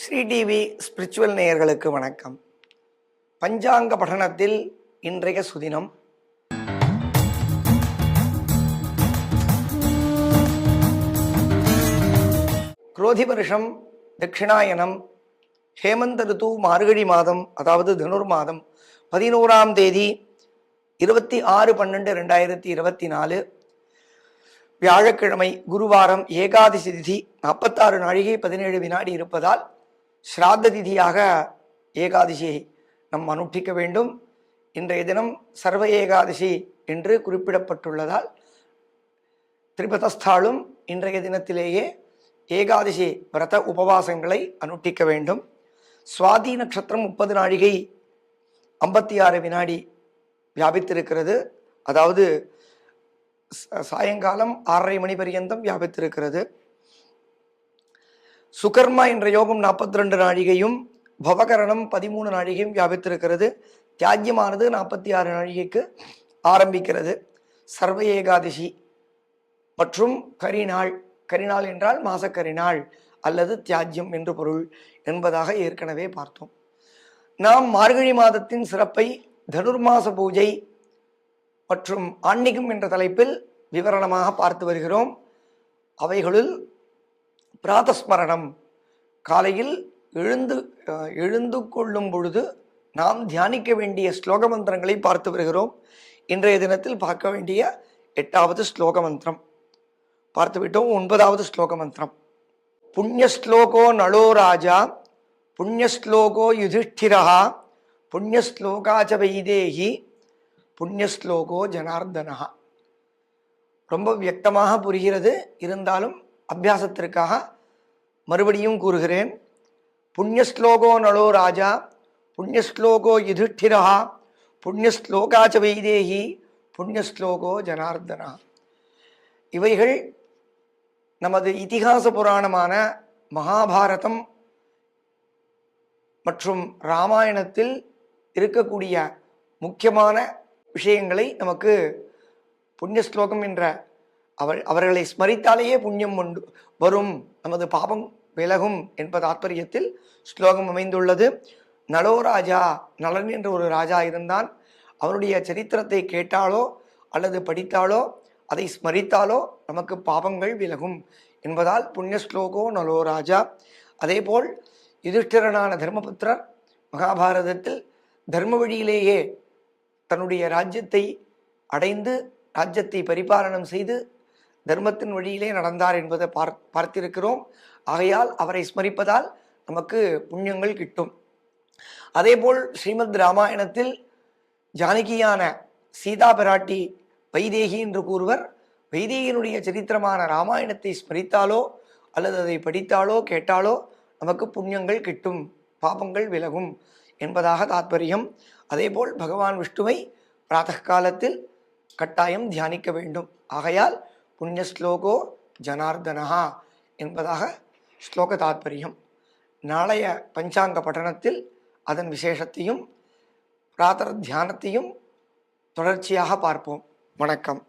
Sri TV spiritual நேயர்களுக்கு வணக்கம். பஞ்சாங்க பఠனத்தில் இன்றைய சுதினம். குரோதி வருஷம் தட்சிணாயனம் ஹேமந்த ரித்து மார்கழி மாதம் அதாவது தனுர் மாதம் பதினோராம் தேதி இருபத்தி ஆறு பன்னெண்டு ரெண்டாயிரத்தி இருபத்தி நாலு. வியாழக்கிழமை குருவாரம் ஏகாதசி திதி நாற்பத்தாறு நாழிகை பதினேழு வினாடி இருப்பதால் ஸ்ராத்த திதியாக ஏகாதசியை நம் அனுஷ்டிக்க வேண்டும். இன்றைய தினம் சர்வ ஏகாதசி என்று குறிப்பிடப்பட்டுள்ளதால் திரிபதஸ்தாலும் இன்றைய தினத்திலேயே ஏகாதசி விரத உபவாசங்களை அனுஷ்டிக்க வேண்டும். சுவாதி நட்சத்திரம் முப்பது நாழிகை ஐம்பத்தி ஆறு வினாடி வியாபித்திருக்கிறது. அதாவது சாயங்காலம் ஆறரை மணி பரியந்தம் வியாபித்திருக்கிறது. சுகர்மா என்ற யோகம் நாற்பத்தி ரெண்டு நாழிகையும் பவகரணம் பதிமூணு நாழிகையும் வியாபித்திருக்கிறது. தியாஜ்யமானது நாற்பத்தி ஆறு நாழிகைக்கு ஆரம்பிக்கிறது. சர்வ ஏகாதசி மற்றும் கரிநாள். கரிநாள் என்றால் மாசக்கரிநாள் அல்லது தியாஜ்யம் என்று பொருள் என்பதாக ஏற்கனவே பார்த்தோம். நாம் மார்கழி மாதத்தின் சிறப்பை தனுர்மாச பூஜை மற்றும் ஆன்மீகம் என்ற தலைப்பில் விவரணமாக பார்த்து வருகிறோம். அவைகளுள் பிராதஸ்மரணம். காலையில் எழுந்து எழுந்து கொள்ளும் பொழுது நாம் தியானிக்க வேண்டிய ஸ்லோக மந்திரங்களை பார்த்து வருகிறோம். இன்றைய தினத்தில் பார்க்க வேண்டிய எட்டாவது ஸ்லோக மந்திரம். பார்த்து விட்டோம் ஒன்பதாவது ஸ்லோக மந்திரம். புண்ணியஸ்லோகோ நளோ ராஜா புண்ணியஸ்லோகோ யுதிஷ்டிரா புண்ணியஸ்லோகாச்ச வைதேகி புண்ணியஸ்லோகோ ஜனார்தனா ரொம்ப வியக்தமாக புரிகிறது. இருந்தாலும் அபியாசத்திற்காக மறுபடியும் கூறுகிறேன். புண்ணியஸ்லோகோ நளோ ராஜா புண்ணியஸ்லோகோ யுதிஷ்டிரா புண்ணியஸ்லோகாச்ச வைதேகி புண்ணியஸ்லோகோ ஜனார்தனா இவைகள் நமது இதிகாச புராணமான மகாபாரதம் மற்றும் ராமாயணத்தில் இருக்கக்கூடிய முக்கியமான விஷயங்களை நமக்கு புண்ணிய ஸ்லோகம் என்ற அவர் அவர்களை ஸ்மரித்தாலேயே புண்ணியம் உண்டு வரும். நமது பாபம் விலகும் என்ப தாற்பயத்தில் ஸ்லோகம் அமைந்துள்ளது. நலோராஜா நலன் என்ற ஒரு ராஜா இருந்தான். அவருடைய சரித்திரத்தை கேட்டாலோ அல்லது படித்தாலோ அதை ஸ்மரித்தாலோ நமக்கு பாவங்கள் விலகும் என்பதால் புண்ணிய ஸ்லோகோ நலோ ராஜா அதேபோல் யுதிஷ்டிரனான தர்மபுத்திரர் மகாபாரதத்தில் தர்ம வழியிலேயே தன்னுடைய ராஜ்யத்தை அடைந்து ராஜ்யத்தை பரிபாலனம் செய்து தர்மத்தின் வழியிலே நடந்தார் என்பதை பார் பார்த்திருக்கிறோம். ஆகையால் அவரை ஸ்மரிப்பதால் நமக்கு புண்ணியங்கள் கிட்டும். அதேபோல் ஸ்ரீமத் ராமாயணத்தில் ஜானகியான சீதா பிராட்டி வைதேகி என்று கூறுவர் வைதேகியினுடைய சரித்திரமான ராமாயணத்தை ஸ்மரித்தாலோ அல்லது அதை படித்தாலோ கேட்டாலோ நமக்கு புண்ணியங்கள் கிட்டும் பாபங்கள் விலகும் என்பதாக தாத்பரியம். அதேபோல் பகவான் விஷ்ணுவை பிராத்த காலத்தில் கட்டாயம் தியானிக்க வேண்டும். ஆகையால் புண்ணிய ஸ்லோகோ ஜனார்தனஹா என்பதாக ஸ்லோக தாத்பரியம். நாளைய பஞ்சாங்க பட்டணத்தில் அதன் விசேஷத்தையும் பிராத்தர் தியானத்தையும் தொடர்ச்சியாக பார்ப்போம். வணக்கம்.